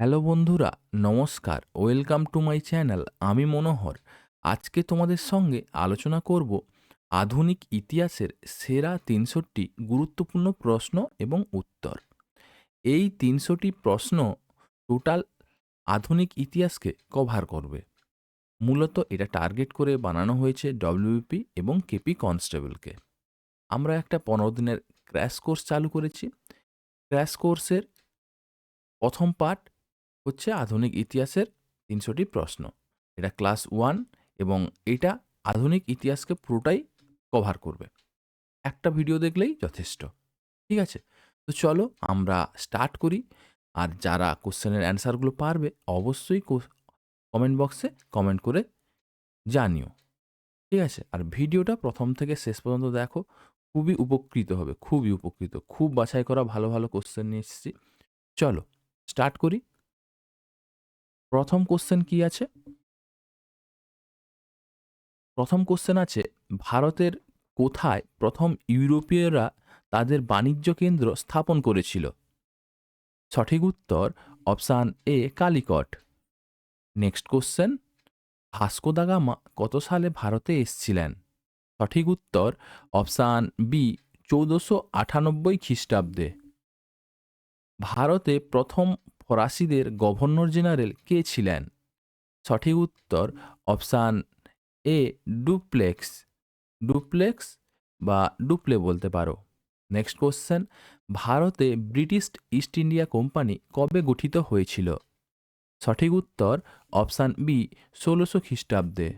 Hello বন্ধুরা, নমস্কার। Welcome to my channel, আমি মনোহর। আজকে তোমাদের সঙ্গে আলোচনা করব আধুনিক ইতিহাসের সেরা তিনশোটি গুরুত্বপূর্ণ প্রশ্ন এবং উত্তর। এই তিনশোটি প্রশ্ন টোটাল আধুনিক ইতিহাসকে কভার করবে। মূলত এটা টার্গেট করে বানানো হয়েছে ডব্লিউপি এবং কেপি কনস্টেবলকে আমরা একটা পনেরো দিনের ক্র্যাশ কোর্স চালু করেছি। ক্র্যাশ কোর্সের প্রথম পার্ট হচ্ছে আধুনিক ইতিহাসের তিনশোটি প্রশ্ন। এটা ক্লাস ওয়ান এবং এটা আধুনিক ইতিহাসকে পুরোটাই কভার করবে। একটা ভিডিও দেখলেই যথেষ্ট। ঠিক আছে? তো চলো আমরা স্টার্ট করি। আর যারা কোশ্চেনের অ্যান্সারগুলো পারবে, অবশ্যই কমেন্ট বক্সে কমেন্ট করে জানিও। ঠিক আছে? আর ভিডিওটা প্রথম থেকে শেষ পর্যন্ত দেখো। খুবই উপকৃত হবে, খুবই উপকৃত। খুব বাছাই করা ভালো ভালো কোশ্চেন নিয়ে এসেছি। চলো, স্টার্ট করি। প্রথম কোশ্চেন কি আছে? প্রথম কোশ্চেন আছে, ভারতের কোথায় প্রথম ইউরোপীয়রা তাদের বাণিজ্য কেন্দ্র স্থাপন করেছিল? সঠিক উত্তর option A Calicut. Next question Vasco da Gama কত সালে ভারতে এসছিলেন? সঠিক উত্তর অপশান বি চৌদ্দশো আটানব্বই খ্রিস্টাব্দে। ভারতে প্রথম ফরাসিদের গভর্নর জেনারেল কে ছিলেন? সঠিক উত্তর অপশান এ, ডুপ্লেক্স। ডুপ্লেক্স বা ডুপ্লে বলতে পারো। নেক্সট কোশ্চেন, ভারতে ব্রিটিশ ইস্ট ইন্ডিয়া কোম্পানি কবে গঠিত হয়েছিল? সঠিক উত্তর অপশান বি, ষোলোশো খ্রিস্টাব্দে।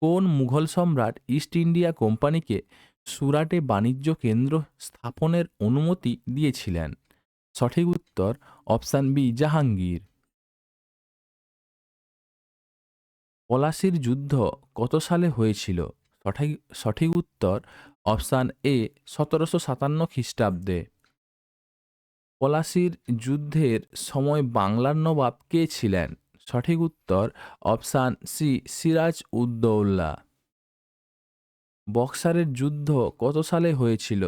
কোন মুঘল সম্রাট ইস্ট ইন্ডিয়া কোম্পানিকে সুরাটে বাণিজ্য কেন্দ্র স্থাপনের অনুমতি দিয়েছিলেন? সঠিক উত্তর অপশান বি, জাহাঙ্গীর। পলাশির যুদ্ধ কত সালে হয়েছিল? সঠিক সঠিক উত্তর অপশান এ, সতেরোশো সাতান্ন খ্রিস্টাব্দে। পলাশির যুদ্ধের সময় বাংলার নবাব কে ছিলেন? সঠিক উত্তর অপশান সি, সিরাজ উদ্দৌল্লা বক্সারের যুদ্ধ কত সালে হয়েছিল?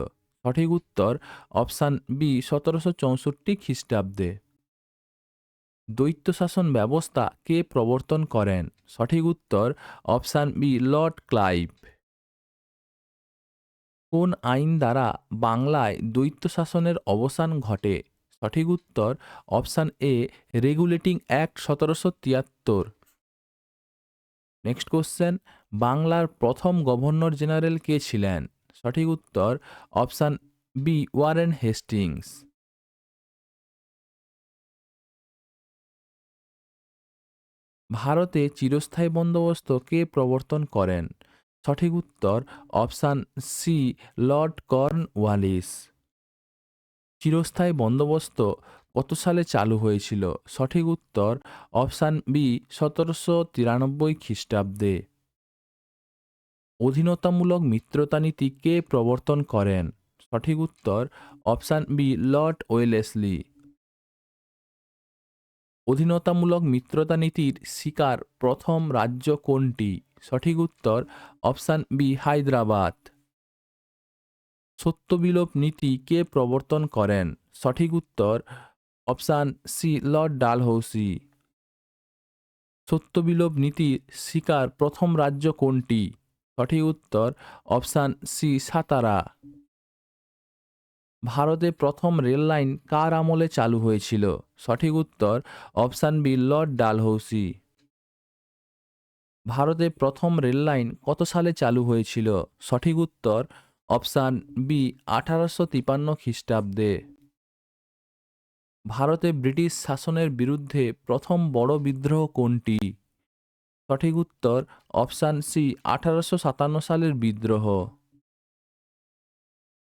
সঠিক উত্তর অপশান বি সতেরোশো চৌষট্টি খ্রিস্টাব্দে। দৈত্য শাসন ব্যবস্থা কে প্রবর্তন করেন? সঠিক উত্তর অপশান বি লর্ড ক্লাইভ। কোন আইন দ্বারা বাংলায় দৈত্য শাসনের অবসান ঘটে? সঠিক উত্তর অপশান এ রেগুলেটিং অ্যাক্ট সতেরোশো তিয়াত্তর। নেক্সট কোশ্চেন, বাংলার প্রথম গভর্নর জেনারেল কে ছিলেন? সঠিক উত্তর অপশান বি, ওয়ারেন হেস্টিংস। ভারতে চিরস্থায়ী বন্দোবস্ত কে প্রবর্তন করেন? সঠিক উত্তর option C, Lord corn Wallis চিরস্থায়ী বন্দোবস্ত কত সালে চালু হয়েছিল? সঠিক উত্তর অপশান বি, সতেরোশো তিরানব্বই খ্রিস্টাব্দে। অধীনতামূলক মিত্রতা নীতি কে প্রবর্তন করেন? সঠিক উত্তর, অপশান বি, লর্ড ওয়েলেসলি। অধীনতামূলক মিত্রতা নীতির শিকার প্রথম রাজ্য কোনটি? সঠিক উত্তর, অপশান বি, হায়দ্রাবাদ। সত্যবিলোপ নীতি কে প্রবর্তন করেন? সঠিক উত্তর, অপশান সি, লর্ড ডালহৌসি। সত্যবিলোপ নীতির শিকার প্রথম রাজ্য কোনটি? সঠিক উত্তর অপশান সি, সাতারা। ভারতে প্রথম রেল লাইন কার আমলে চালু হয়েছিল? সঠিক উত্তর অপশান বি, লর্ড ডালহৌসি। ভারতে প্রথম রেল লাইন কত সালে চালু হয়েছিল? সঠিক উত্তর অপশান বি, আঠারোশো তিপান্ন খ্রিস্টাব্দে। ভারতে ব্রিটিশ শাসনের বিরুদ্ধে প্রথম বড় বিদ্রোহ কোনটি? সঠিক উত্তর অপশান সি, আঠারোশো সাতান্ন সালের বিদ্রোহ।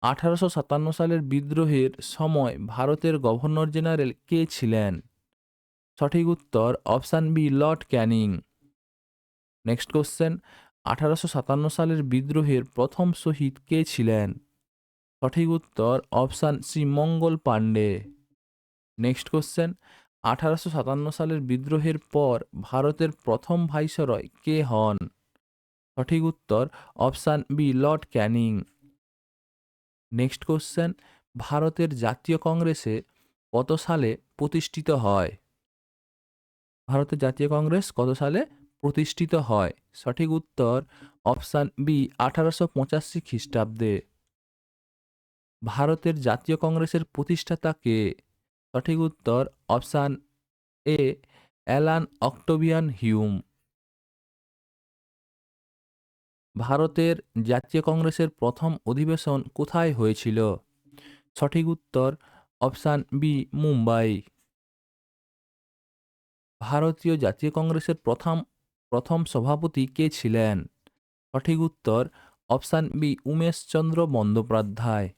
আঠারোশো সাতান্ন সালের বিদ্রোহের সময় ভারতের গভর্নর জেনারেল কে ছিলেন? সঠিক উত্তর option B, Lord Canning. Next question, আঠারোশো সাতান্ন সালের বিদ্রোহের প্রথম শহীদ কে ছিলেন? সঠিক উত্তর option C, Mangal Pandey. Next question আঠারোশো সাতান্ন সালের বিদ্রোহের পর ভারতের প্রথম ভাইসরয় কে হন? সঠিক উত্তর, option B Lord Canning. Next question, ভারতের জাতীয় কংগ্রেসে কত সালে প্রতিষ্ঠিত হয়? ভারতের জাতীয় কংগ্রেস কত সালে প্রতিষ্ঠিত হয়? সঠিক উত্তর, অপশান বি আঠারোশো পঁচাশি খ্রিস্টাব্দে। ভারতের জাতীয় কংগ্রেসের প্রতিষ্ঠাতা কে? সঠিক উত্তর option A, Allan Octavian Hume. ভারতের জাতীয় কংগ্রেসের প্রথম অধিবেশন কোথায় হয়েছিল? সঠিক উত্তর অপশান বি, মুম্বাই। ভারতীয় জাতীয় কংগ্রেসের প্রথম প্রথম সভাপতি কে ছিলেন? সঠিক উত্তর অপশান বি, উমেশচন্দ্র বন্দ্যোপাধ্যায়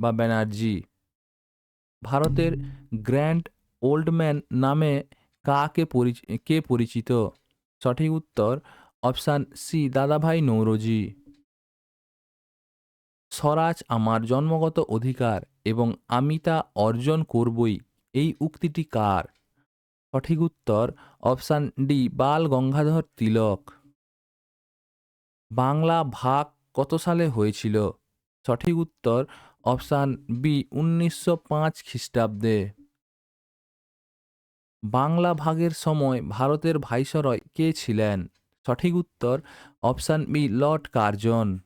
বা ব্যানার্জি। ভারতের গ্র্যান্ড ওল্ডম্যান নামে কাকে পরিচ কে পরিচিত? সঠিক উত্তর অপশান সি, দাদাভাই নৌরজি। স্বরাজ আমার জন্মগত অধিকার এবং আমি তা অর্জন করবই, এই উক্তিটি কার? সঠিক উত্তর অপশান ডি, বাল গঙ্গাধর তিলক। বাংলা ভাগ কত সালে হয়েছিল? সঠিক উত্তর অপশান বি উনিশশো পাঁচ খ্রিস্টাব্দে। বাংলা ভাগের সময় ভারতের ভাইসরয় কে ছিলেন? সঠিক উত্তর option B Lord Curzon.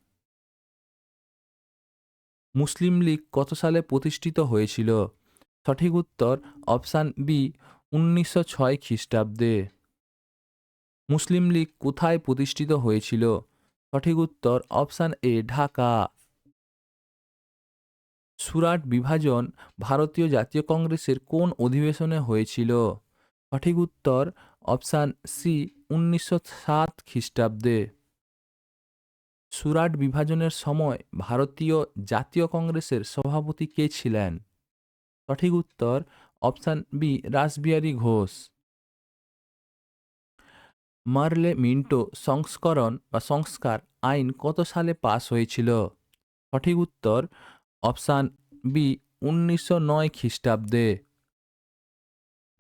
Muslim League কত সালে প্রতিষ্ঠিত হয়েছিল? সঠিক উত্তর অপশান বি উনিশশো ছয় খ্রিস্টাব্দে। মুসলিম লীগ কোথায় প্রতিষ্ঠিত হয়েছিল? সঠিক উত্তর অপশান এ ঢাকা। সুরাট বিভাজন ভারতীয় জাতীয় কংগ্রেসের কোন অধিবেশনে হয়েছিল? সঠিক উত্তর অপশান সি উনিশশো সাত খ্রিস্টাব্দে। সুরাট বিভাজনের সময় ভারতীয় জাতীয় কংগ্রেসের সভাপতি কে ছিলেন? সঠিক উত্তর option B Rashbehari Ghosh. Morley Minto সংস্করণ বা সংস্কার আইন কত সালে পাশ হয়েছিল? সঠিক উত্তর অপশান বি, উনিশশো নয় খ্রিস্টাব্দে।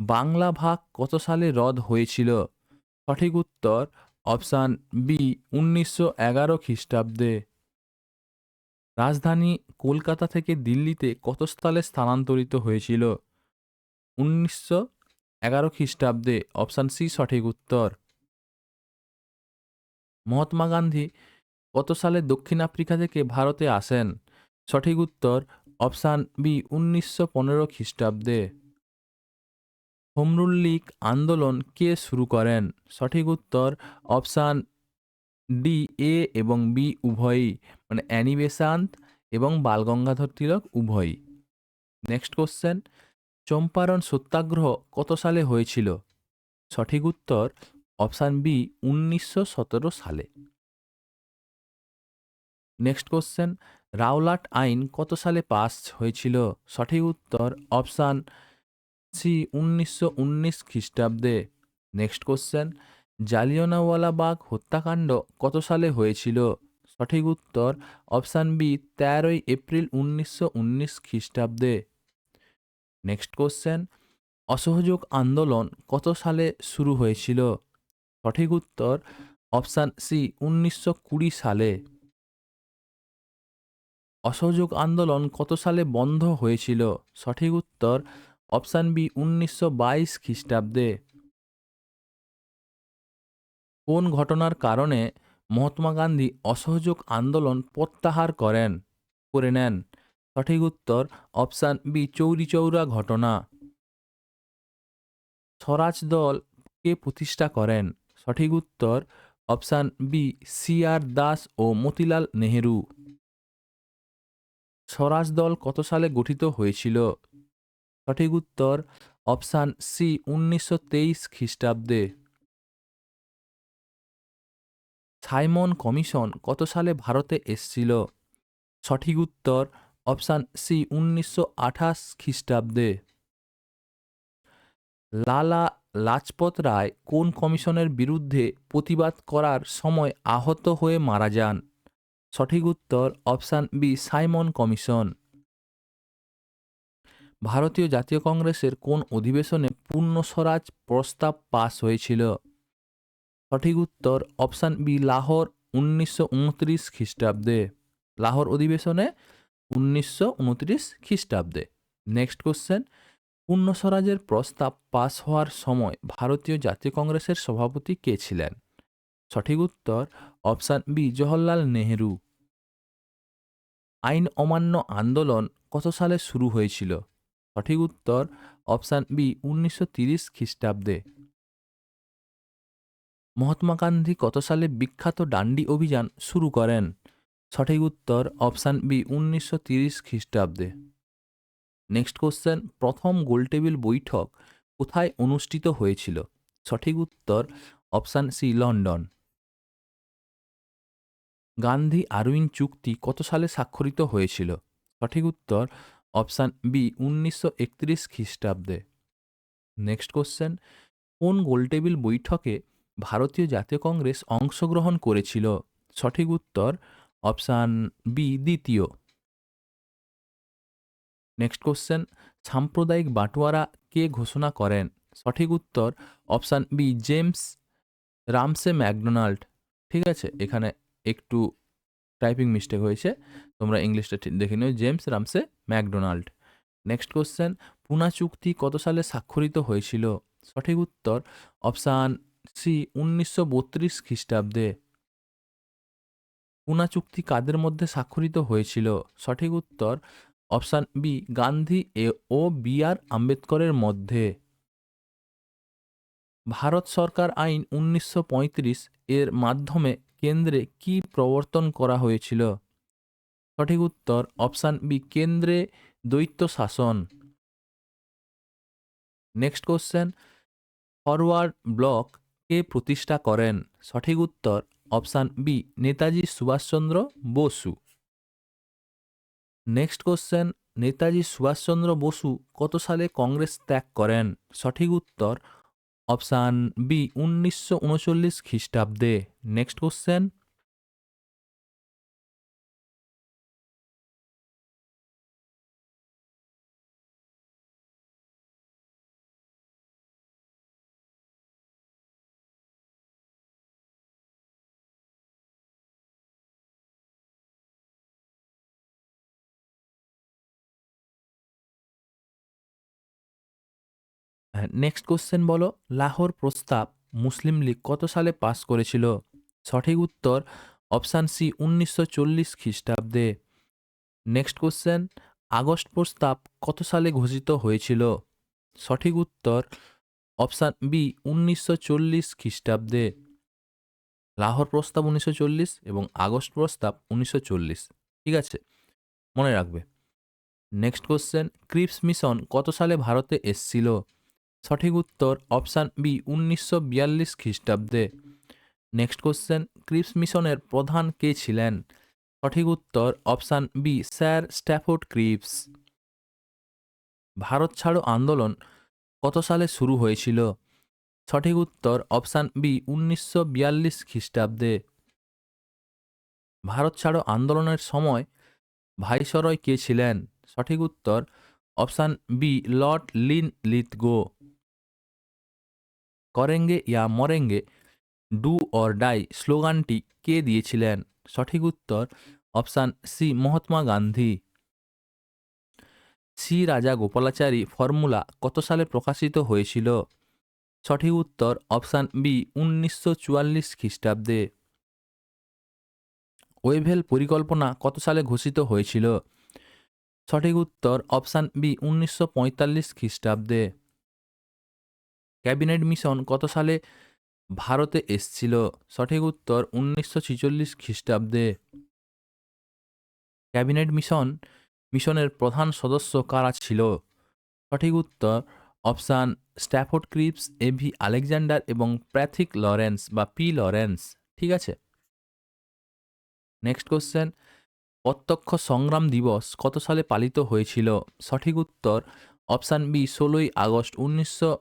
বাংলা ভাগ কত সালে রদ হয়েছিল? সঠিক উত্তর অপশান বি, উনিশশো এগারো খ্রিস্টাব্দে। রাজধানী কলকাতা থেকে দিল্লিতে কত সালে স্থানান্তরিত হয়েছিল? উনিশশো এগারো খ্রিস্টাব্দে অপশান সি, সঠিক উত্তর। মহাত্মা গান্ধী কত সালে দক্ষিণ আফ্রিকা থেকে ভারতে আসেন? সঠিক উত্তর অপশান বি, উনিশশো পনেরো খ্রিস্টাব্দে। হোমরুল লীগ আন্দোলন কে শুরু করেন? সঠিক উত্তর অপশান ডি, এ এবং বি, উভয়ই। মানে অ্যানি বেসান্ত এবং বালগঙ্গাধর তিলক উভয়ই। নেক্সট কোশ্চেন, চম্পারণ সত্যাগ্রহ কত সালে হয়েছিল? সঠিক উত্তর অপশান বি, উনিশশো সতেরো সালে। নেক্সট কোশ্চেন রাওলাট আইন কত সালে পাস হয়েছিল? সঠিক উত্তর অপশান সি উনিশশো উনিশ খ্রিস্টাব্দে। নেক্সট কোশ্চেন জালিয়ানওয়ালাবাগ হত্যাকাণ্ড কত সালে হয়েছিল? সঠিক উত্তর অপশান বি তেরোই এপ্রিল উনিশশো উনিশ খ্রিস্টাব্দে। নেক্সট কোশ্চেন অসহযোগ আন্দোলন কত সালে শুরু হয়েছিল? সঠিক উত্তর অপশান সি উনিশশো কুড়ি সালে। অসহযোগ আন্দোলন কত সালে বন্ধ হয়েছিল? সঠিক উত্তর অপশান বি, উনিশশো বাইশ খ্রিস্টাব্দে। কোন ঘটনার কারণে মহাত্মা গান্ধী অসহযোগ আন্দোলন প্রত্যাহার করেন? করে নেন। সঠিক উত্তর অপশান বি, চৌরি চৌরা ঘটনা। স্বরাজ দল কে প্রতিষ্ঠা করেন? সঠিক উত্তর option B, C R Das ও মতিলাল নেহেরু। স্বরাজ দল কত সালে গঠিত হয়েছিল? সঠিক উত্তর, অপশান সি উনিশশো তেইশ খ্রিস্টাব্দে। সাইমন কমিশন কত সালে ভারতে এসছিল? সঠিক উত্তর, অপশান সি উনিশশো আঠাশ খ্রিস্টাব্দে। লালা লাজপত রায় কোন কমিশনের বিরুদ্ধে প্রতিবাদ করার সময় আহত হয়ে মারা যান? সঠিক উত্তর অপশান বি, সাইমন কমিশন। ভারতীয় জাতীয় কংগ্রেসের কোন অধিবেশনে পূর্ণ স্বরাজ প্রস্তাব পাস হয়েছিল? সঠিক উত্তর অপশান বি, লাহোর, উনিশশো উনত্রিশ খ্রিস্টাব্দে। লাহোর অধিবেশনে উনিশশো উনত্রিশ খ্রিস্টাব্দে। Next question. পূর্ণ স্বরাজের প্রস্তাব পাস হওয়ার সময় ভারতীয় জাতীয় কংগ্রেসের সভাপতি কে ছিলেন? সঠিক উত্তর অপশান বি, জওহরলাল নেহেরু। আইন অমান্য আন্দোলন কত সালে শুরু হয়েছিল? সঠিক উত্তর অপশান বি, উনিশশো তিরিশ খ্রিস্টাব্দে। মহাত্মা গান্ধী কত সালে বিখ্যাত ডান্ডি অভিযান শুরু করেন? সঠিক উত্তর অপশান বি, উনিশশো তিরিশ খ্রিস্টাব্দে। নেক্সট কোশ্চেন, প্রথম গোলটেবিল বৈঠক কোথায় অনুষ্ঠিত হয়েছিল? সঠিক উত্তর option C, London. Gandhi Irwin চুক্তি কত সালে স্বাক্ষরিত হয়েছিল? সঠিক উত্তর অপশান বি, উনিশশো একত্রিশ খ্রিস্টাব্দে। নেক্সট কোশ্চেন, কোন গোলটেবিল বৈঠকে ভারতীয় জাতীয় কংগ্রেস অংশগ্রহণ করেছিল? সঠিক উত্তর অপশান বি, দ্বিতীয়। নেক্সট কোশ্চেন, সাম্প্রদায়িক বাটোয়ারা কে ঘোষণা করেন? সঠিক উত্তর option B, James Ramsay MacDonald. ঠিক আছে, এখানে একটু টাইপিং মিস্টেক হয়েছে, তোমরা ইংলিশটা দেখে নিও। James Ramsay MacDonald next question Poona চুক্তি কত সালে স্বাক্ষরিত হয়েছিল? সঠিক উত্তর অপশান সি উনিশশো বত্রিশ খ্রিস্টাব্দে। পুনা চুক্তি কাদের মধ্যে স্বাক্ষরিত হয়েছিল? সঠিক উত্তর অপশান বি গান্ধী এ ও বি আর আম্বেদকরের মধ্যে। ভারত সরকার আইন উনিশশো পঁয়ত্রিশ এর মাধ্যমে কেন্দ্রে কি প্রবর্তন করা হয়েছিল? সঠিক উত্তর অপশান বি, কেন্দ্রে দ্বৈত শাসন। নেক্সট কোশ্চেন, ফরওয়ার্ড ব্লক কে প্রতিষ্ঠা করেন? সঠিক উত্তর option B, Netaji Subhas Chandra Bose. Next question, Netaji Subhas Chandra Bose কত সালে কংগ্রেস ত্যাগ করেন? সঠিক উত্তর অপশান বি উনিশশো উনচল্লিশ খ্রিস্টাব্দে। নেক্সট কোশ্চেন নেক্সট কোশ্চেন বলো। লাহোর প্রস্তাব মুসলিম লীগ কত সালে পাস করেছিল? সঠিক উত্তর অপশান সি উনিশশো চল্লিশ খ্রিস্টাব্দে। নেক্সট কোশ্চেন, আগস্ট প্রস্তাব কত সালে ঘোষিত হয়েছিল? সঠিক উত্তর অপশান বি উনিশশো চল্লিশ খ্রিস্টাব্দে। লাহোর প্রস্তাব উনিশশো চল্লিশ এবং আগস্ট প্রস্তাব উনিশশো চল্লিশ। ঠিক আছে, মনে রাখবে। নেক্সট কোশ্চেন, ক্রিপস মিশন কত সালে ভারতে এসছিল? সঠিক উত্তর অপশান বি, উনিশশো বিয়াল্লিশ খ্রিস্টাব্দে। নেক্সট কোশ্চেন, ক্রিপস মিশনের প্রধান কে ছিলেন? সঠিক উত্তর option B, sir Stafford Cripps. Bharat ছাড়ো আন্দোলন কত সালে শুরু হয়েছিল? সঠিক উত্তর অপশান বি, উনিশশো বিয়াল্লিশ খ্রিস্টাব্দে। ভারত ছাড়ো আন্দোলনের সময় ভাইসরয় কে ছিলেন? সঠিক উত্তর option B, Lord Linlithgow. করেঙ্গে ইয়া মরেঙ্গে, ডু অর ডাই স্লোগানটি কে দিয়েছিলেন? সঠিক উত্তর option C, Mahatma Gandhi. C, Raja Gopalachari, formula কত সালে প্রকাশিত হয়েছিল? সঠিক উত্তর অপশান বি, উনিশশো চুয়াল্লিশ খ্রিস্টাব্দে। ওয়েভেল পরিকল্পনা কত সালে ঘোষিত হয়েছিল? সঠিক উত্তর অপশান বি, উনিশশো পঁয়তাল্লিশ খ্রিস্টাব্দে। ক্যাবিনেট মিশন কত সালে ভারতে এসছিল? সঠিক উত্তর উনিশশো ছিচল্লিশ খ্রিস্টাব্দে। ক্যাবিনেট মিশন, মিশনের প্রধান সদস্য কারা ছিল? সঠিক উত্তর option Stafford Cripps A V Alexander এবং প্র্যাথিক লরেন্স বা পি লরেন্স। ঠিক আছে? নেক্সট কোশ্চেন, প্রত্যক্ষ সংগ্রাম দিবস কত সালে পালিত হয়েছিল? সঠিক উত্তর অপশান বি, ষোলোই আগস্ট উনিশশো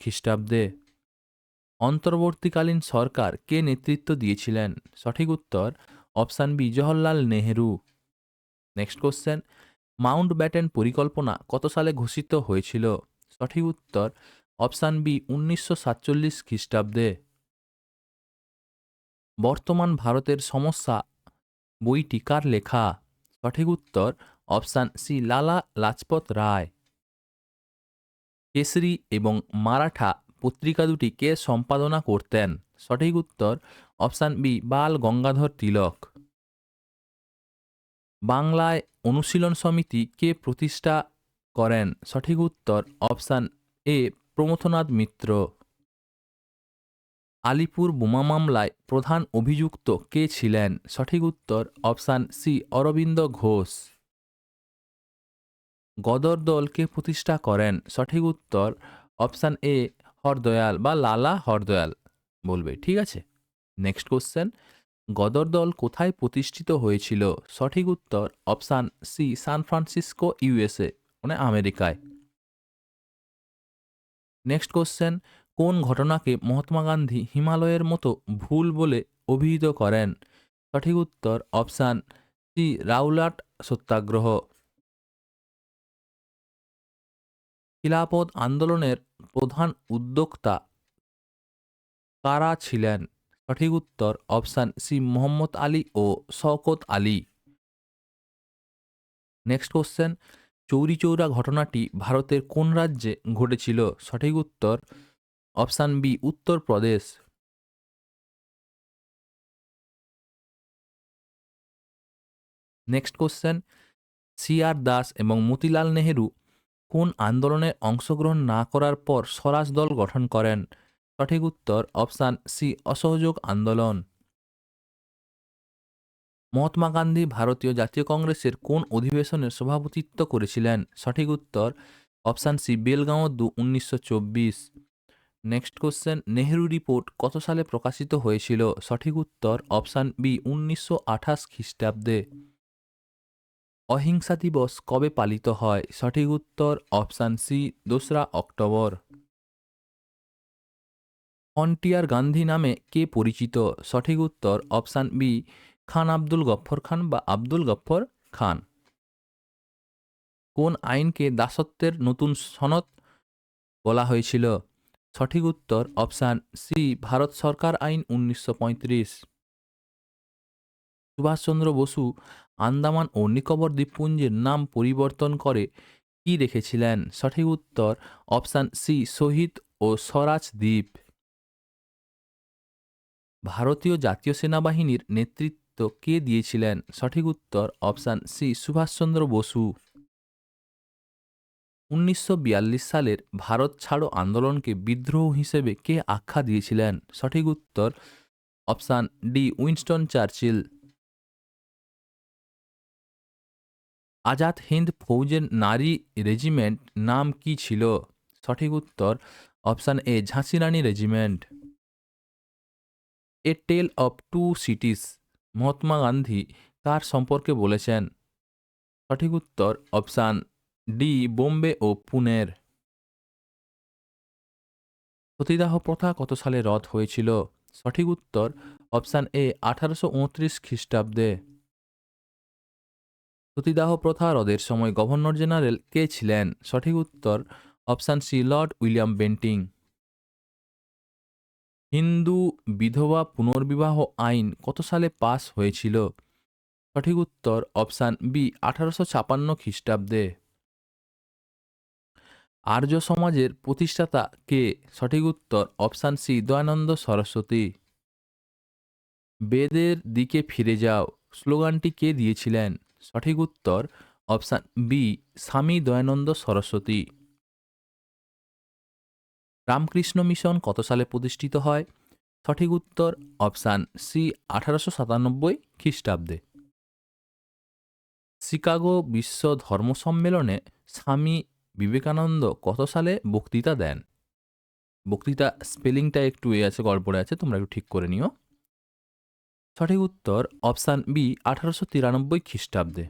খ্রিস্টাব্দে। অন্তর্বর্তীকালীন সরকার কে নেতৃত্ব দিয়েছিলেন? সঠিক উত্তর option B, Jawaharlal Nehru. Next question, Mountbatten পরিকল্পনা কত সালে ঘোষিত হয়েছিল? সঠিক উত্তর অপশান বি, উনিশশো সাতচল্লিশ খ্রিস্টাব্দে। বর্তমান ভারতের সমস্যা বইটি কার লেখা? সঠিক উত্তর অপশান সি, লালা লাজপত রায়। কেসরি এবং মারাঠা পত্রিকা দুটি কে সম্পাদনা করতেন। সঠিক উত্তর অপশান বি, বাল গঙ্গাধর তিলক। বাংলায় অনুশীলন সমিতি কে প্রতিষ্ঠা করেন? সঠিক উত্তর অপশান এ, প্রমথনাথ মিত্র। আলিপুর বোমা মামলায় প্রধান অভিযুক্ত কে ছিলেন? সঠিক উত্তর অপশান সি, অরবিন্দ ঘোষ। গদর দল কে প্রতিষ্ঠা করেন। সঠিক উত্তর অপশান এ, হরদয়াল বা লালা হরদয়াল বলবে। ঠিক আছে? নেক্সট কোশ্চেন গদর দল কোথায় প্রতিষ্ঠিত হয়েছিল? সঠিক উত্তর option C San Francisco USA মানে আমেরিকায়। নেক্সট কোশ্চেন কোন ঘটনাকে মহাত্মা গান্ধী হিমালয়ের মতো ভুল বলে অভিহিত করেন? সঠিক উত্তর অপশান সি রাউলাট সত্যাগ্রহ। খিলাফত আন্দোলনের প্রধান উদ্যোক্তা কারা ছিলেন? সঠিক উত্তর অপশান সি মোহাম্মদ আলী ও শওকত আলী। নেক্সট কোশ্চেন, চৌরি চৌরা ঘটনাটি ভারতের কোন রাজ্যে ঘটেছিল? সঠিক উত্তর option B Uttar Pradesh next question, C R Das এবং মতিলাল নেহেরু কোন আন্দোলনে অংশগ্রহণ না করার পর স্বরাজ দল গঠন করেন? সঠিক উত্তর অপশান সি অসহযোগ আন্দোলন। মহাত্মা গান্ধী ভারতীয় জাতীয় কংগ্রেসের কোন অধিবেশনের সভাপতিত্ব করেছিলেন? সঠিক উত্তর অপশান সি বেলগাঁও দু, উনিশশো চব্বিশ। নেক্সট কোশ্চেন, নেহেরু রিপোর্ট কত সালে প্রকাশিত হয়েছিল? সঠিক উত্তর অপশান বি উনিশশো আঠাশ খ্রিস্টাব্দে। অহিংসা দিবস কবে পালিত হয়? সঠিক উত্তর অপশান সি, দোসরা অক্টোবর। ফন্টিয়ার গান্ধী নামে কে পরিচিত? সঠিক উত্তর অপশান বি, খান আব্দুল গফ্ফর খান বা আব্দুল গফ্ফর খান। কোন আইনকে দাসত্বের নতুন সনদ বলা হয়েছিল? সঠিক উত্তর অপশান সি, ভারত সরকার আইন উনিশশো পঁয়ত্রিশ। সুভাষচন্দ্র বসু আন্দামান ও নিকোবর দ্বীপপুঞ্জের নাম পরিবর্তন করে কি রেখেছিলেন? সঠিক উত্তর, অপশান সি শহীদ ও স্বরাজ দ্বীপ। ভারতীয় জাতীয় সেনাবাহিনীর নেতৃত্ব কে দিয়েছিলেন? সঠিক উত্তর, অপশান সি সুভাষচন্দ্র বসু। উনিশশো বিয়াল্লিশ সালের ভারত ছাড়ো আন্দোলনকে বিদ্রোহ হিসেবে কে আখ্যা দিয়েছিলেন? সঠিক উত্তর, option D Winston Churchill. Azad Hind ফৌজের নারী রেজিমেন্ট নাম কি ছিল? সঠিক উত্তর, option A, ঝাঁসি Rani regiment. A tale of two cities, Mahatma Gandhi কার সম্পর্কে বলেছেন? সঠিক উত্তর, অপশান ডি, বোম্বে ও পুনের। সতীদাহ প্রথা কত সালে রদ হয়েছিল? সঠিক উত্তর, অপশান এ, আঠারোশো উনত্রিশ খ্রিস্টাব্দে। সতীদাহ প্রথা রদের সময় গভর্নর জেনারেল কে ছিলেন? সঠিক উত্তর, option C, Lord William Bentinck. Hindu বিধবা পুনর্বিবাহ আইন কত সালে পাস হয়েছিল? সঠিক উত্তর, অপশান বি, আঠারোশো ছাপান্ন খ্রিস্টাব্দে। আর্য সমাজের প্রতিষ্ঠাতা কে? সঠিক উত্তর, অপশান সি, দয়ানন্দ সরস্বতী। বেদের দিকে ফিরে যাও। স্লোগানটি কে দিয়েছিলেন? সঠিক উত্তর অপশান বি, স্বামী দয়ানন্দ সরস্বতী। রামকৃষ্ণ মিশন কত সালে প্রতিষ্ঠিত হয়? সঠিক উত্তর অপশান সি, আঠারোশো সাতানব্বই খ্রিস্টাব্দে। শিকাগো বিশ্ব ধর্ম সম্মেলনে স্বামী বিবেকানন্দ কত সালে বক্তৃতা দেন? বক্তৃতা স্পেলিংটা একটু এ আছে, গড়বড়ে আছে, তোমরা একটু ঠিক করে নিও। সঠিক উত্তর অপশান বি আঠারোশো তিরানব্বই খ্রিস্টাব্দে।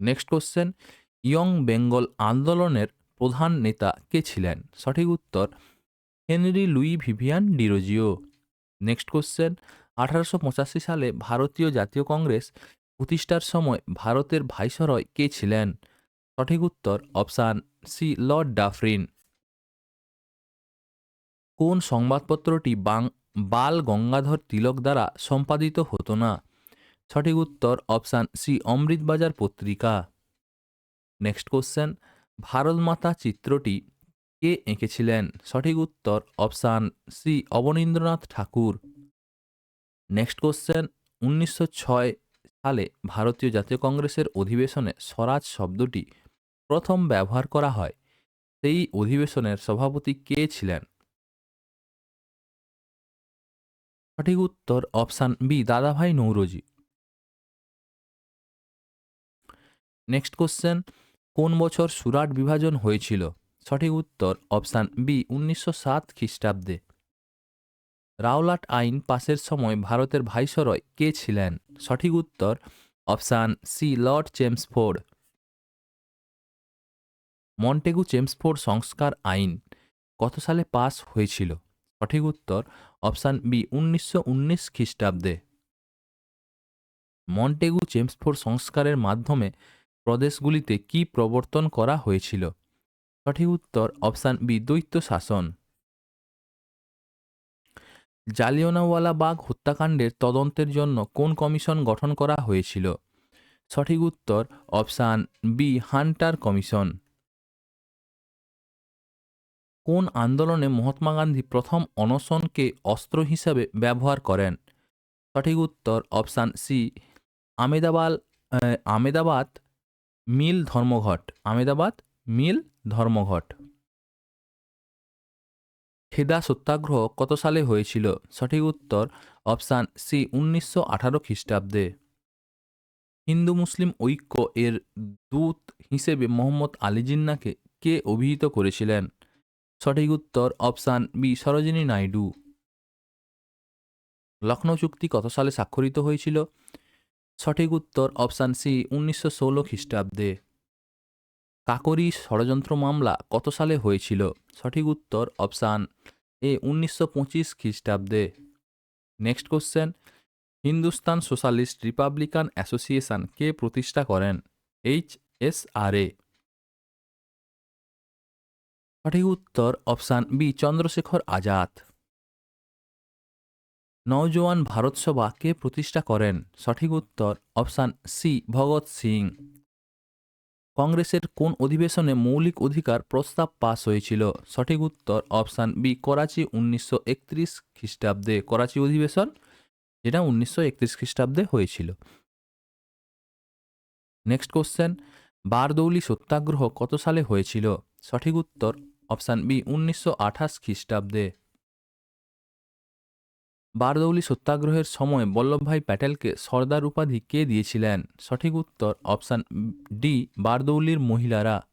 নেক্সট কোশ্চেন, ইয়ং বেঙ্গল আন্দোলনের প্রধান নেতা কে ছিলেন? সঠিক উত্তর, Henry Louis Vivian Derozio. Next question, আঠারোশো পঁচাশি সালে ভারতীয় জাতীয় কংগ্রেস প্রতিষ্ঠার সময় ভারতের ভাইসরয় কে ছিলেন? সঠিক উত্তর অপশান সি লর্ড ডাফরিন। কোন সংবাদপত্রটি বাং বাল গঙ্গাধর তিলক দ্বারা সম্পাদিত হতো না। সঠিক উত্তর অপশান সি অমৃতবাজার পত্রিকা। নেক্সট কোশ্চেন ভারত মাতা চিত্রটি কে এঁকেছিলেন? সঠিক উত্তর option C Abanindranath Thakur. Next question উনিশশো ছয় সালে ভারতীয় জাতীয় কংগ্রেসের অধিবেশনে স্বরাজ শব্দটি প্রথম ব্যবহার করা হয়। সেই অধিবেশনের সভাপতি কে ছিলেন? সঠিক উত্তর অপশান বি, দাদাভাই নৌরজি। নেক্সট কোশ্চেন, কোন বছর সুরাট বিভাজন হয়েছিল? সঠিক উত্তর অপশান বি, উনিশশো সাত খ্রিস্টাব্দে। রাওলাট আইন পাশের সময় ভারতের ভাইসরয় কে ছিলেন? সঠিক উত্তর option C, Lord Chelmsford Montagu Chelmsford সংস্কার আইন কত সালে পাস হয়েছিল? সঠিক উত্তর অপশান বি উনিশশো উনিশ খ্রিস্টাব্দে। মন্টেগু চেমসফোর্ড সংস্কারের মাধ্যমে প্রদেশগুলিতে কি প্রবর্তন করা হয়েছিল? সঠিক উত্তর অপশান বি দ্বৈত শাসন। জালিয়ানওয়ালা বাগ হত্যাকাণ্ডের তদন্তের জন্য কোন কমিশন গঠন করা হয়েছিল? সঠিক উত্তর অপশান বি হান্টার কমিশন। কোন আন্দোলনে মহাত্মা গান্ধী প্রথম অনশনকে অস্ত্র হিসাবে ব্যবহার করেন? সঠিক উত্তর option C Ahmedabad Ahmedabad mill ধর্মঘট। আমেদাবাদ মিল ধর্মঘট। খেদা সত্যাগ্রহ কত সালে হয়েছিল? সঠিক উত্তর অপশান সি, উনিশশো আঠারো খ্রিস্টাব্দে। হিন্দু মুসলিম ঐক্য এর দূত হিসেবে মোহাম্মদ আলী জিন্নাকে কে অভিহিত করেছিলেন? সঠিক উত্তর অপশান বি, সরোজিনী নাইডু। লখনৌ চুক্তি কত সালে স্বাক্ষরিত হয়েছিল? সঠিক উত্তর অপশান সি, উনিশশো ষোলো খ্রিস্টাব্দে। কাকরি ষড়যন্ত্র মামলা কত সালে হয়েছিল? সঠিক উত্তর অপশান এ, উনিশশো পঁচিশ খ্রিস্টাব্দে। Next question, Hindustan Socialist Republican Association কে প্রতিষ্ঠা করেন? H S R A. সঠিক উত্তর অপশান বি, চন্দ্রশেখর আজাদ। নওজোয়ান ভারত সভা কে প্রতিষ্ঠা করেন? সঠিক উত্তর অপশান সি, ভগৎ সিং। কংগ্রেসের কোন অধিবেশনে মৌলিক অধিকার প্রস্তাব পাস হয়েছিল? সঠিক উত্তর অপশান বি, করাচি উনিশশো একত্রিশ খ্রিস্টাব্দে। করাচি অধিবেশন? যেটা উনিশশো একত্রিশ খ্রিস্টাব্দে হয়েছিল। নেক্সট কোশ্চেন, বারদৌলি সত্যাগ্রহ কত সালে হয়েছিল? সঠিক উত্তর অপশান বি, উনিশশো আঠাশ খ্রিস্টাব্দে। বারদৌলি সত্যাগ্রহের সময় বল্লভভাই প্যাটেলকে সর্দার উপাধি কে দিয়েছিলেন? সঠিক উত্তর অপশান ডি, বারদৌলির মহিলারা।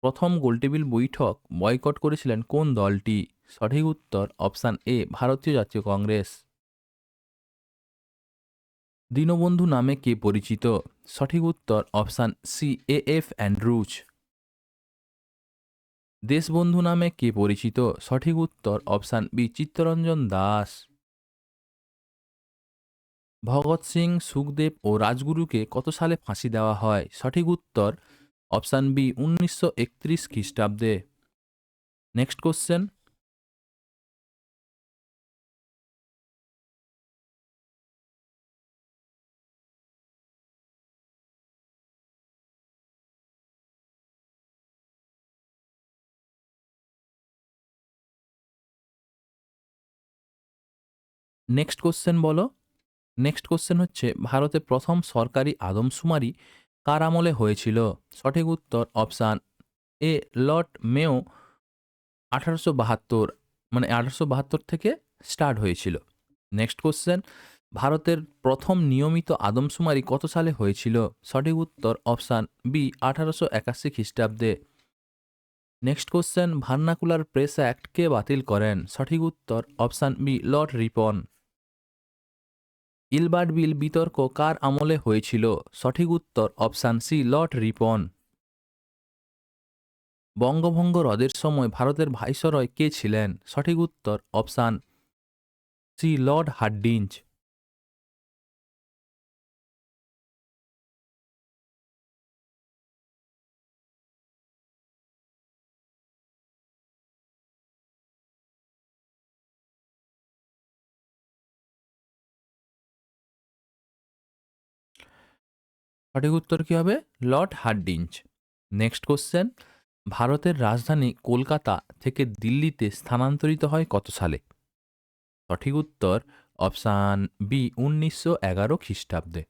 প্রথম গোলটেবিল বৈঠক বয়কট করেছিলেন কোন দলটি? সঠিক উত্তর অপশান এ, ভারতীয় জাতীয় কংগ্রেস। দীনবন্ধু নামে কে পরিচিত? সঠিক উত্তর option C, A F Andrews. Deshbandhu নামে কে পরিচিত? সঠিক উত্তর অপশান বি, চিত্তরঞ্জন দাস। ভগৎ সিং, সুখদেব ও রাজগুরুকে কত সালে ফাঁসি দেওয়া হয়? সঠিক উত্তর অপশান বি, উনিশশো একত্রিশ খ্রিস্টাব্দে। Next question. নেক্সট কোশ্চেন বলো। নেক্সট কোশ্চেন হচ্ছে, ভারতে প্রথম সরকারি আদমশুমারি কার আমলে হয়েছিল? সঠিক উত্তর অপশান এ লর্ড মেও আঠারোশো বাহাত্তর মানে আঠারোশো বাহাত্তর থেকে স্টার্ট হয়েছিল। নেক্সট কোশ্চেন ভারতের প্রথম নিয়মিত আদমশুমারি কত সালে হয়েছিল? সঠিক উত্তর অপশান বি আঠারোশো একাশি খ্রিস্টাব্দে। Next question vernacular press act কে বাতিল করেন? সঠিক উত্তর option B Lord Ripon Ilbert bill বিতর্ক কার আমলে হয়েছিল? সঠিক উত্তর অপশান সি, লর্ড রিপন। বঙ্গভঙ্গ হ্রদের সময় ভারতের ভাইসরয় কে ছিলেন? সঠিক উত্তর অপশান সি, লর্ড হার্ডিঞ্জ সঠিক উত্তর কি হবে? Lord Hardinge. Next question. ভারতের রাজধানী কলকাতা থেকে দিল্লিতে স্থানান্তরিত হয় কত সালে? সঠিক উত্তর অপশান বি, উনিশশো এগারো খ্রিস্টাব্দে।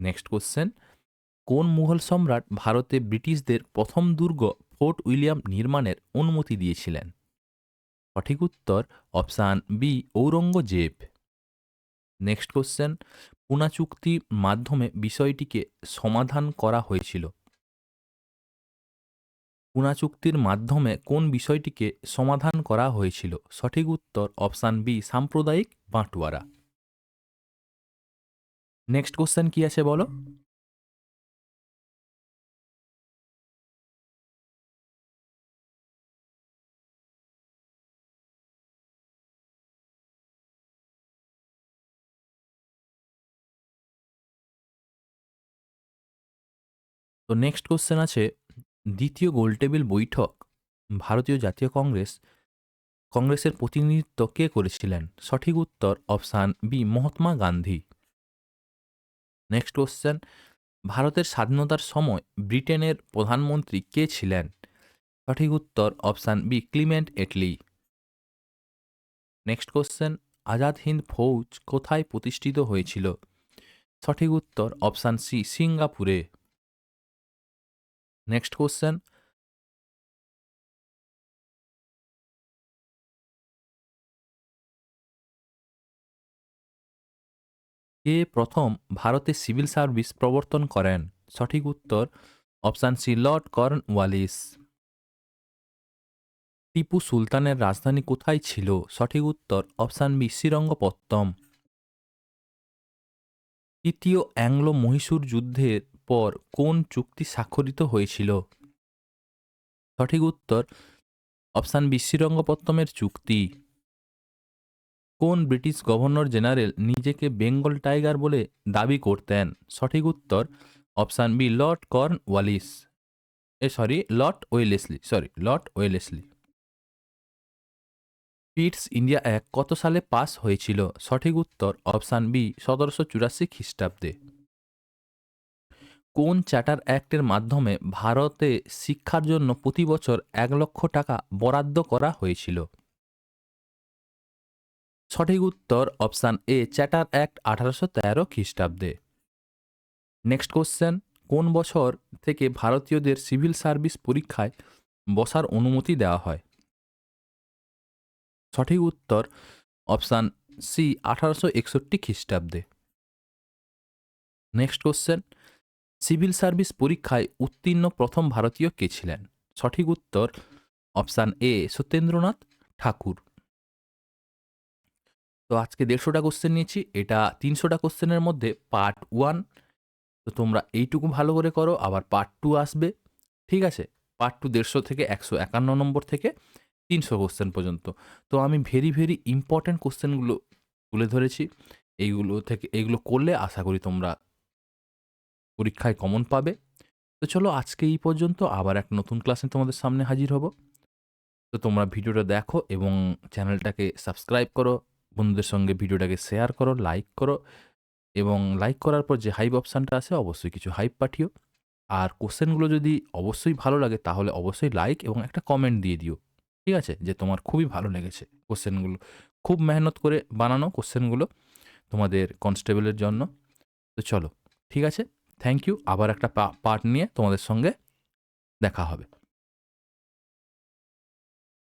Next question. কোন মুঘল সম্রাট ভারতে ব্রিটিশদের প্রথম দুর্গ ফোর্ট উইলিয়াম নির্মাণের অনুমতি দিয়েছিলেন? সঠিক উত্তর option B, Aurangzeb. Next question Poona চুক্তি মাধ্যমে বিষয়টিকে সমাধান করা হয়েছিল। পুনা চুক্তির মাধ্যমে কোন বিষয়টিকে সমাধান করা হয়েছিল? সঠিক উত্তর অপশান বি সাম্প্রদায়িক বাঁটুয়ারা নেক্সট কোশ্চেন কি আছে বলো? তো নেক্সট কোশ্চেন আছে, দ্বিতীয় গোলটেবিল বৈঠক, ভারতীয় জাতীয় কংগ্রেস কংগ্রেসের প্রতিনিধিত্ব কে করেছিলেন? সঠিক উত্তর option B Mahatma Gandhi. Next question ভারতের স্বাধীনতার সময় ব্রিটেনের প্রধানমন্ত্রী কে ছিলেন? সঠিক উত্তর option B Clement Attlee. Next question Azad Hind Fauj কোথায় প্রতিষ্ঠিত হয়েছিল? সঠিক উত্তর অপশান সি সিঙ্গাপুরে। নেক্সট কোশ্চেন কে প্রথম ভারতে সিভিল সার্ভিস প্রবর্তন করেন? সঠিক উত্তর, option C, Lord Cornwallis. Tipu সুলতানের রাজধানী কোথায় ছিল? সঠিক উত্তর, অপশান বি, শ্রীরঙ্গপত্তম। তৃতীয় অ্যাংলো মহীশূর যুদ্ধের পর কোন চুক্তি স্বাক্ষরিত হয়েছিল? সঠিক উত্তর, অপশান বি, শ্রীরঙ্গপত্তমের চুক্তি। কোন ব্রিটিশ গভর্নর জেনারেল নিজেকে বেঙ্গল টাইগার বলে দাবি করতেন? সঠিক উত্তর, option B, Lord corn Wallis এ, sorry, Lord Wellesley, sorry, Lord Wellesley. Pitt's India act কত সালে পাস হয়েছিল? সঠিক উত্তর, অপশান বি, সতেরোশো চুরাশি খ্রিস্টাব্দে। কোন চ্যাটার অ্যাক্টের মাধ্যমে ভারতে শিক্ষার জন্য প্রতি বছর এক লক্ষ টাকা বরাদ্দ করা হয়েছিল? সঠিক উত্তর অপশান এ, চ্যাটার অ্যাক্ট আঠারোশো তেরো খ্রিস্টাব্দে। নেক্সট কোশ্চেন, কোন বছর থেকে ভারতীয়দের সিভিল সার্ভিস পরীক্ষায় বসার অনুমতি দেওয়া হয়? সঠিক উত্তর অপশান সি, আঠারোশো একষট্টি খ্রিস্টাব্দে। নেক্সট কোশ্চেন সিভিল সার্ভিস পরীক্ষায় উত্তীর্ণ প্রথম ভারতীয় কে ছিলেন? সঠিক উত্তর অপশান এ, সত্যেন্দ্রনাথ ঠাকুর। তো আজকে দেড়শোটা কোশ্চেন নিয়েছি, এটা তিনশোটা কোশ্চেনের মধ্যে পার্ট ওয়ান তো তোমরা এইটুকু ভালো করে করো, আবার পার্ট টু আসবে, ঠিক আছে? পার্ট টু দেড়শো থেকে একশো একান্ন নম্বর থেকে তিনশো কোশ্চেন পর্যন্ত। তো আমি ভেরি ভেরি ইম্পর্ট্যান্ট কোশ্চেনগুলো তুলে ধরেছি, এইগুলো থেকে, এইগুলো করলে আশা করি তোমরা পরীক্ষায় কমন পাবে। তো চলো আজকে এই পর্যন্ত, আবার এক নতুন ক্লাসে তোমাদের সামনে হাজির হব। তো তোমরা ভিডিওটা দেখো এবং চ্যানেলটাকে সাবস্ক্রাইব করো, বন্ধুদের সঙ্গে ভিডিওটাকে শেয়ার করো, লাইক করো এবং লাইক করার পর যে হাইপ অপশানটা আছে অবশ্যই কিছু হাইপ পাঠিও। আর কোশ্চেনগুলো যদি অবশ্যই ভালো লাগে তাহলে অবশ্যই লাইক এবং একটা কমেন্ট দিয়ে দিও, ঠিক আছে? যে তোমার খুবই ভালো লেগেছে কোশ্চেনগুলো। খুব মেহনত করে বানানো কোশ্চেনগুলো তোমাদের কনস্টেবলের জন্য। তো চলো, ঠিক আছে? Thank you. আবার একটা পার্ট নিয়ে তোমাদের সঙ্গে দেখা হবে।